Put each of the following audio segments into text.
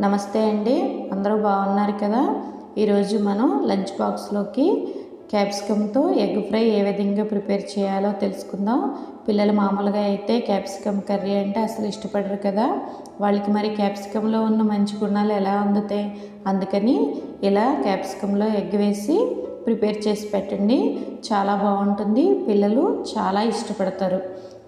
నమస్తే అండి. అందరూ బాగున్నారు కదా? ఈరోజు మనం లంచ్ బాక్స్లోకి క్యాప్సికమ్తో ఎగ్ ఫ్రై ఏ విధంగా ప్రిపేర్ చేయాలో తెలుసుకుందాం. పిల్లలు మామూలుగా అయితే క్యాప్సికమ్ కర్రీ అంటే అసలు ఇష్టపడరు కదా? వాళ్ళకి మరి క్యాప్సికంలో ఉన్న మంచి గుణాలు ఎలా అందుతాయి? అందుకని ఇలా క్యాప్సికంలో ఎగ్ వేసి ప్రిపేర్ చేసి పెట్టండి. చాలా బాగుంటుంది. పిల్లలు చాలా ఇష్టపడతారు.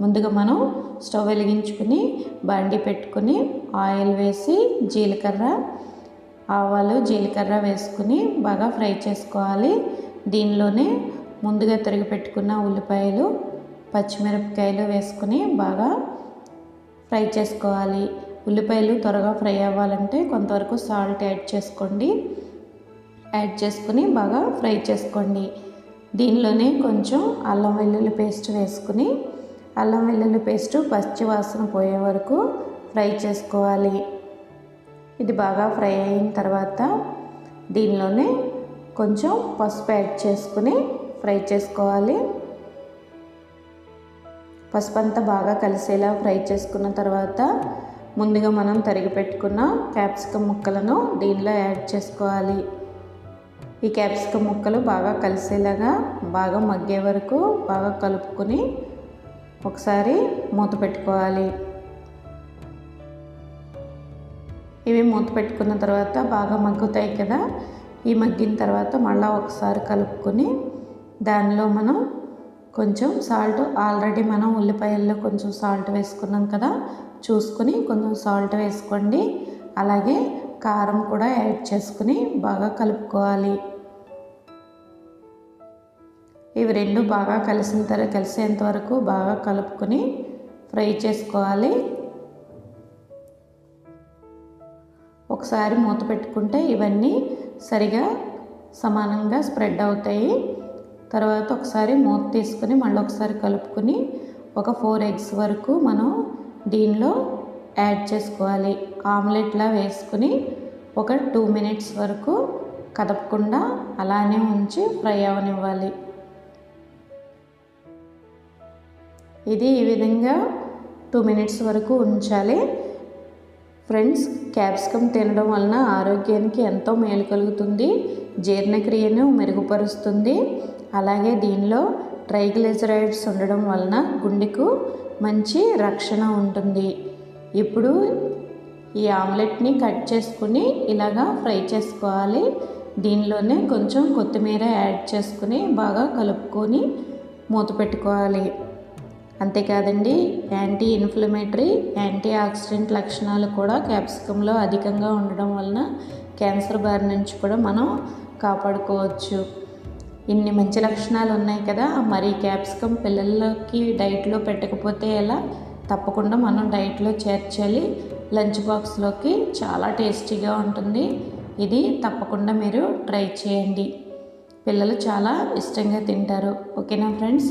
ముందుగా మనం స్టవ్ వెలిగించుకుని బండి పెట్టుకుని ఆయిల్ వేసి జీలకర్ర ఆవాలు జీలకర్ర వేసుకుని బాగా ఫ్రై చేసుకోవాలి. దీనిలోనే ముందుగా తరిగి పెట్టుకున్న ఉల్లిపాయలు పచ్చిమిరపకాయలు వేసుకుని బాగా ఫ్రై చేసుకోవాలి. ఉల్లిపాయలు త్వరగా ఫ్రై అవ్వాలంటే కొంతవరకు సాల్ట్ యాడ్ చేసుకోండి. యాడ్ చేసుకుని బాగా ఫ్రై చేసుకోండి. దీనిలోనే కొంచెం అల్లం వెల్లుల్లి పేస్ట్ వేసుకుని అల్లం వెల్లుల్లి పేస్ట్ పచ్చి వాసన పోయే వరకు ఫ్రై చేసుకోవాలి. ఇది బాగా ఫ్రై అయిన తర్వాత దీనిలోనే కొంచెం పసుపు యాడ్ చేసుకుని ఫ్రై చేసుకోవాలి. పసుపు అంతా బాగా కలిసేలా ఫ్రై చేసుకున్న తర్వాత ముందుగా మనం తరిగి పెట్టుకున్న క్యాప్సికమ్ ముక్కలను దీనిలో యాడ్ చేసుకోవాలి. ఈ క్యాప్సికమ్ ముక్కలు బాగా కలిసేలాగా బాగా మగ్గే వరకు బాగా కలుపుకొని ఒకసారి మూత పెట్టుకోవాలి. ఇవి మూత పెట్టుకున్న తర్వాత బాగా మగ్గుతాయి కదా ఈ మగ్గిన తర్వాత మళ్ళీ ఒకసారి కలుపుకొని దానిలో మనం కొంచెం సాల్ట్ ఆల్రెడీ మనం ఉల్లిపాయల్లో కొంచెం సాల్ట్ వేసుకున్నాం కదా చూసుకుని కొంచెం సాల్ట్ వేసుకోండి. అలాగే కారం కూడా యాడ్ చేసుకుని బాగా కలుపుకోవాలి. ఇవి రెండు బాగా కలిసిన తర్వాత కలిసేంత వరకు బాగా కలుపుకొని ఫ్రై చేసుకోవాలి. ఒకసారి మూత పెట్టుకుంటే ఇవన్నీ సరిగా సమానంగా స్ప్రెడ్ అవుతాయి. తర్వాత ఒకసారి మూత తీసుకుని మళ్ళీ ఒకసారి కలుపుకొని ఒక ఫోర్ ఎగ్స్ వరకు మనం దీనిలో యాడ్ చేసుకోవాలి. ఆమ్లెట్లా వేసుకుని ఒక టూ మినిట్స్ వరకు కదపకుండా అలానే ఉంచి ఫ్రై అవనివ్వాలి. ఇది ఈ విధంగా టూ మినిట్స్ వరకు ఉంచాలి. ఫ్రెండ్స్ క్యాప్సికమ్ తినడం వలన ఆరోగ్యానికి ఎంతో మేలు కలుగుతుంది. జీర్ణక్రియను మెరుగుపరుస్తుంది. అలాగే దీనిలో ట్రైగ్లిజరైడ్స్ ఉండడం వలన గుండెకు మంచి రక్షణ ఉంటుంది. ఇప్పుడు ఈ ఆమ్లెట్ని కట్ చేసుకుని ఇలాగా ఫ్రై చేసుకోవాలి. దీనిలోనే కొంచెం కొత్తిమీర యాడ్ చేసుకుని బాగా కలుపుకొని మూత పెట్టుకోవాలి. అంతేకాదండి యాంటీ ఇన్ఫ్లమేటరీ యాంటీ ఆక్సిడెంట్ లక్షణాలు కూడా క్యాప్సికంలో అధికంగా ఉండడం వలన క్యాన్సర్ బారి నుంచి కూడా మనం కాపాడుకోవచ్చు. ఇన్ని మంచి లక్షణాలు ఉన్నాయి కదా మరి క్యాప్సికం పిల్లలకి డైట్లో పెట్టకపోతే ఎలా? తప్పకుండా మనం డైట్లో చేర్చాలి లంచ్ బాక్స్లోకి చాలా టేస్టీగా ఉంటుంది. ఇది తప్పకుండా మీరు ట్రై చేయండి. పిల్లలు చాలా ఇష్టంగా తింటారు. ఓకేనా ఫ్రెండ్స్?